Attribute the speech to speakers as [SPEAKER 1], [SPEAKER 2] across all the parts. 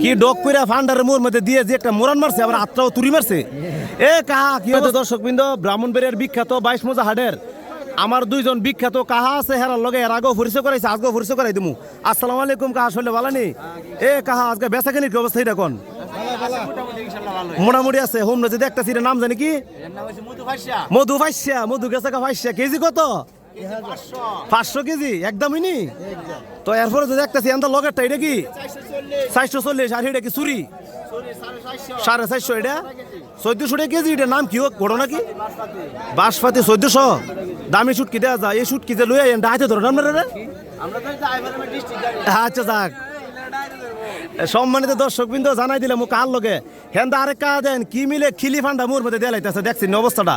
[SPEAKER 1] কি ডক কইরা ফান্ডারের মোর মধ্যে দিয়ে যে একটা মোরান মারছে, আবার আত্রাও তুরি মারছে? এ কাহা, কি হতো দর্শক বৃন্দ ব্রাহ্মণবাড়িয়ার বিখ্যাত বাইশ মোজা হাডের আমার দুইজন বিখ্যাত কাহা আছে, হেরার লগে এর আগেও পরিচয় করাইছে আজকেও পরিচয় করাই দিমু। আসসালামু আলাইকুম, কাহা শৈলে বালানি? এ কাহা, আজকে বেচা কেনির কি অবস্থা এটা কোন? মোটামুটি আছে হোম নদীতে একটা সিটের নাম জানি কি? মধু ফাইসা মধু গেছে ফাইসা কেজি কত? পাঁচশো। কেজি, একদমই নি? তো এরপরে যদি একটা সিয়ান্ত লগেরটা এটা কি? চারশো চল্লিশ আর এটা কি চুরি? সাড়ে চারশো এটা? চোদ্দশো টাকা কেজি এটা নাম কি হোক ঘটনা কি বাসপাতি চোদ্দশো। দামি শুটকি দেওয়া যায়। এই শুটকি যে লইয়া হাতে ধরেন আপনারা আচ্ছা যাক। সম্মানিত দর্শক বিন্দু জানাই দিলে মুখ কার লগে? হেন্দা আরেক কা দেন কি মিলে খিলি ফান্ডা মোর মধ্যে দিয়ে লাইতেছে? দেখছি নি অবস্থাটা?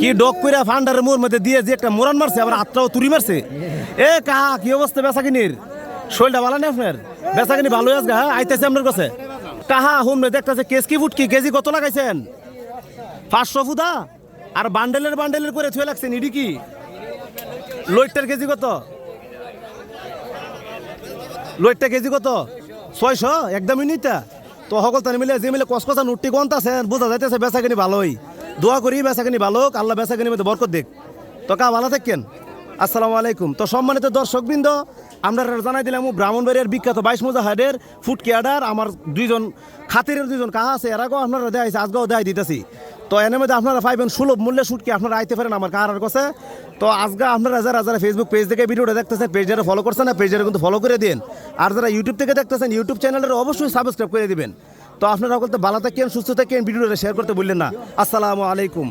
[SPEAKER 1] কি ডক কইরা ফান্ডার মোর মধ্যে দিয়ে যে একটা মোরান মারছে আবার আত্রাও তুরি মারছে? এ কাহা কি অবস্থা বেচা কিনির শৈলটা ভালো নেই আপনার? বেচা কিনি ভালো আছে হ্যাঁ? আইতেছে আপনার কাছে। কাহা হুম দেখতেছে কেস কি কেজি কত লাগাইছেন? পাঁচশো ফুদা? আর বান্ডেলের বান্ডেলের করে কি? কেজি কত? লইটটা কেজি কত? ছয়শো? একদমই নিতা তো সকল তানি মিলে যে মিলে কসকসা নুট্টি গন্ত আছে বোঝা যাইতেছে বেচা কিনি ভালোই। দোয়া করি বেচা কিনি ভালো আল্লাহ বেচা কিনি মধ্যে বরকত দেখ তো কা, ভালো থাকেন আসসালামু আলাইকুম। তো সম্মানিত দর্শকবৃন্দ, আমরা জানাই দিলাম ব্রাহ্মণবাড়িয়ার বিখ্যাত বাইশ মোজা হাডের ফুড কেয়াডার, আমার দুইজন খাতিরের দুইজন কাহা আছে, এর আগেও আপনারা দেয় আছে আজকেও দেয় দিতেছি। তো এর মধ্যে আপনারা পাইবেন সুলভ মূল্যে শুটকি, আপনারা আইতে পারেন আমার কাহার কাছে। তো আজকে আপনারা যারা যারা ফেসবুক পেজ থেকে ভিডিওটা দেখতেছেন পেজটা ফলো করছেন না পেজটা কিন্তু ফলো করে দিন। আর যারা ইউটিউব থেকে দেখতেছেন ইউটিউব চ্যানেলের অবশ্যই সাবস্ক্রাইব করে দিবেন। তো আপনারা বলতে ভালো থাকেন, সুস্থ থাকেন ভিডিওটা শেয়ার করতে বললেন না। আসসালামু আলাইকুম।